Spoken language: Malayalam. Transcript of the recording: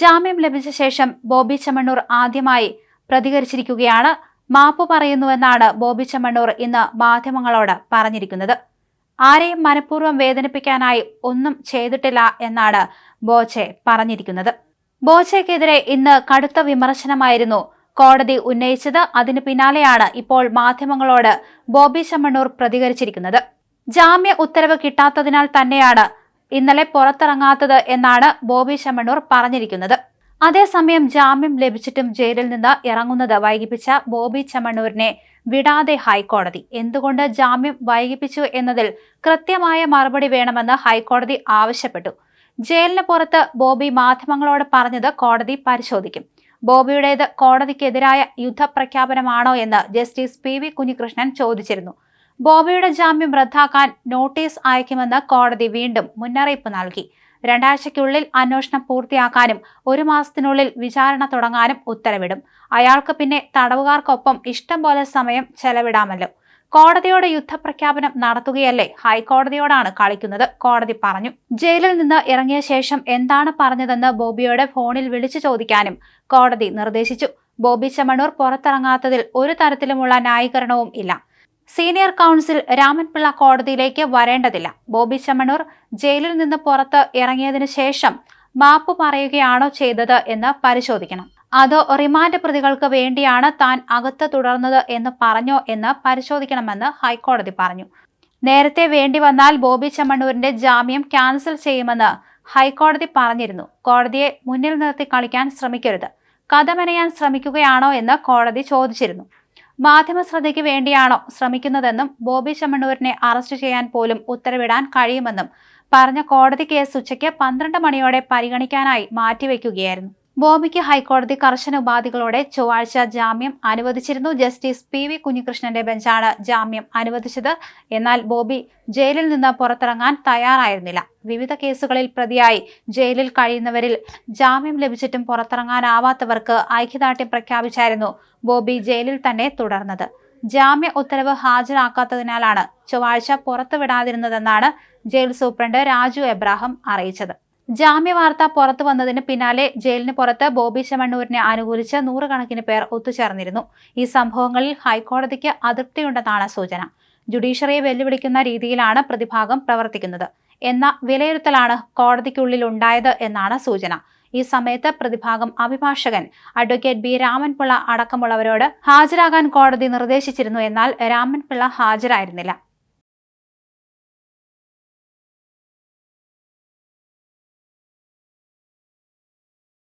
ജാമ്യം ലഭിച്ച ശേഷം ബോബി ചെമ്മണ്ണൂർ ആദ്യമായി പ്രതികരിച്ചിരിക്കുകയാണ്. മാപ്പ് പറയുന്നുവെന്നാണ് ബോബി ചെമ്മണ്ണൂർ ഇന്ന് മാധ്യമങ്ങളോട് പറഞ്ഞിരിക്കുന്നത്. ആരെയും മനഃപൂർവം വേദനിപ്പിക്കാനായി ഒന്നും ചെയ്തിട്ടില്ല എന്നാണ് ബോച്ചെ പറഞ്ഞിരിക്കുന്നത്. ബോച്ചയ്ക്കെതിരെ ഇന്ന് കടുത്ത വിമർശനമായിരുന്നു കോടതി ഉന്നയിച്ചത്. അതിനു പിന്നാലെയാണ് ഇപ്പോൾ മാധ്യമങ്ങളോട് ബോബി ചെമ്മണ്ണൂർ പ്രതികരിച്ചിരിക്കുന്നത്. ജാമ്യ ഉത്തരവ് കിട്ടാത്തതിനാൽ തന്നെയാണ് ഇന്നലെ പുറത്തിറങ്ങാത്തത് എന്നാണ് ബോബി ശമണൂർ പറഞ്ഞിരിക്കുന്നത്. അതേസമയം ജാമ്യം ലഭിച്ചിട്ടും ജയിലിൽ നിന്ന് ഇറങ്ങുന്നത് വൈകിപ്പിച്ച ബോബി ചമണൂരിനെ വിടാതെ ഹൈക്കോടതി. എന്തുകൊണ്ട് ജാമ്യം വൈകിപ്പിച്ചു എന്നതിൽ കൃത്യമായ മറുപടി വേണമെന്ന് ഹൈക്കോടതി ആവശ്യപ്പെട്ടു. ജയിലിന് പുറത്ത് ബോബി മാധ്യമങ്ങളോട് പറഞ്ഞത് കോടതി പരിശോധിക്കും. ബോബിയുടേത് കോടതിക്കെതിരായ യുദ്ധപ്രഖ്യാപനമാണോ എന്ന് ജസ്റ്റിസ് പി വി കുഞ്ഞികൃഷ്ണൻ ചോദിച്ചിരുന്നു. ബോബിയുടെ ജാമ്യം റദ്ദാക്കാൻ നോട്ടീസ് അയക്കുമെന്ന് കോടതി വീണ്ടും മുന്നറിയിപ്പ് നൽകി. രണ്ടാഴ്ചയ്ക്കുള്ളിൽ അന്വേഷണം പൂർത്തിയാക്കാനും ഒരു മാസത്തിനുള്ളിൽ വിചാരണ തുടങ്ങാനും ഉത്തരവിടും. അയാൾക്ക് പിന്നെ തടവുകാർക്കൊപ്പം ഇഷ്ടം പോലെ സമയം ചെലവിടാമല്ലോ. കോടതിയോട് യുദ്ധപ്രഖ്യാപനം നടത്തുകയല്ലേ ഹൈക്കോടതിയോടാണ് കളിക്കുന്നത് കോടതി പറഞ്ഞു. ജയിലിൽ നിന്ന് ഇറങ്ങിയ ശേഷം എന്താണ് പറഞ്ഞതെന്ന് ബോബിയോട് ഫോണിൽ വിളിച്ചു ചോദിക്കാനും കോടതി നിർദ്ദേശിച്ചു. ബോബി ചമണൂർ പുറത്തിറങ്ങാത്തതിൽ ഒരു തരത്തിലുമുള്ള ന്യായീകരണവും ഇല്ല. സീനിയർ കൗൺസിൽ രാമൻപിള്ള കോടതിയിലേക്ക് വരേണ്ടതില്ല. ബോബി ചമ്മണൂർ ജയിലിൽ നിന്ന് പുറത്ത് ഇറങ്ങിയതിനു ശേഷം മാപ്പ് പറയുകയാണോ ചെയ്തത് എന്ന് പരിശോധിക്കണം. അതോ റിമാൻഡ് പ്രതികൾക്ക് വേണ്ടിയാണ് താൻ അകത്ത് തുടർന്നത് എന്ന് പറഞ്ഞോ എന്ന് പരിശോധിക്കണമെന്ന് ഹൈക്കോടതി പറഞ്ഞു. നേരത്തെ വേണ്ടി വന്നാൽ ബോബി ചമ്മണൂരിന്റെ ജാമ്യം ക്യാൻസൽ ചെയ്യുമെന്ന് ഹൈക്കോടതി പറഞ്ഞിരുന്നു. കോടതിയെ മുന്നിൽ നിർത്തി കളിക്കാൻ ശ്രമിക്കരുത്. കഥ മെനയാൻ ശ്രമിക്കുകയാണോ എന്ന് കോടതി ചോദിച്ചിരുന്നു. മാധ്യമ ശ്രദ്ധയ്ക്ക് വേണ്ടിയാണോ ശ്രമിക്കുന്നതെന്നും ബോബി ചെമ്മണ്ണൂരിനെ അറസ്റ്റ് ചെയ്യാൻ പോലും ഉത്തരവിടാൻ കഴിയുമെന്നും പറഞ്ഞ കോടതി കേസ് ഉച്ചയ്ക്ക് പന്ത്രണ്ട് മണിയോടെ പരിഗണിക്കാനായി മാറ്റിവെക്കുകയായിരുന്നു. ബോബിക്ക് ഹൈക്കോടതി കർശന ഉപാധികളോടെ ചൊവ്വാഴ്ച ജാമ്യം അനുവദിച്ചിരുന്നു. ജസ്റ്റിസ് പി വി കുഞ്ഞികൃഷ്ണന്റെ ബെഞ്ചാണ് ജാമ്യം അനുവദിച്ചത്. എന്നാൽ ബോബി ജയിലിൽ നിന്ന് പുറത്തിറങ്ങാൻ തയ്യാറായിരുന്നില്ല. വിവിധ കേസുകളിൽ പ്രതിയായി. ജയിലിൽ കഴിയുന്നവരിൽ ജാമ്യം ലഭിച്ചിട്ടും പുറത്തിറങ്ങാനാവാത്തവർക്ക് ഐക്യദാർഢ്യം പ്രഖ്യാപിച്ചായിരുന്നു ബോബി ജയിലിൽ തന്നെ തുടർന്നത്. ജാമ്യ ഉത്തരവ് ഹാജരാക്കാത്തതിനാലാണ് ചൊവ്വാഴ്ച പുറത്തുവിടാതിരുന്നതെന്നാണ് ജയിൽ സൂപ്രണ്ട് രാജു എബ്രാഹിം അറിയിച്ചത്. ജാമ്യ വാർത്ത പുറത്തു വന്നതിന് പിന്നാലെ ജയിലിന് പുറത്ത് ബോബി ചെമ്മണ്ണൂരിനെ അനുകൂലിച്ച് നൂറുകണക്കിന് പേർ ഒത്തുചേർന്നിരുന്നു. ഈ സംഭവങ്ങളിൽ ഹൈക്കോടതിക്ക് അതൃപ്തിയുണ്ടെന്നാണ് സൂചന. ജുഡീഷ്യറിയെ വെല്ലുവിളിക്കുന്ന രീതിയിലാണ് പ്രതിഭാഗം പ്രവർത്തിക്കുന്നത്. എന്ന വിലയിരുത്തലാണ് കോടതിക്കുള്ളിൽ ഉണ്ടായത് എന്നാണ് സൂചന. ഈ സമയത്ത് പ്രതിഭാഗം അഭിഭാഷകൻ അഡ്വക്കേറ്റ് ബി രാമൻപിള്ള അടക്കമുള്ളവരോട് ഹാജരാകാൻ കോടതി നിർദ്ദേശിച്ചിരുന്നു എന്നാൽ രാമൻപിള്ള ഹാജരായിരുന്നില്ല.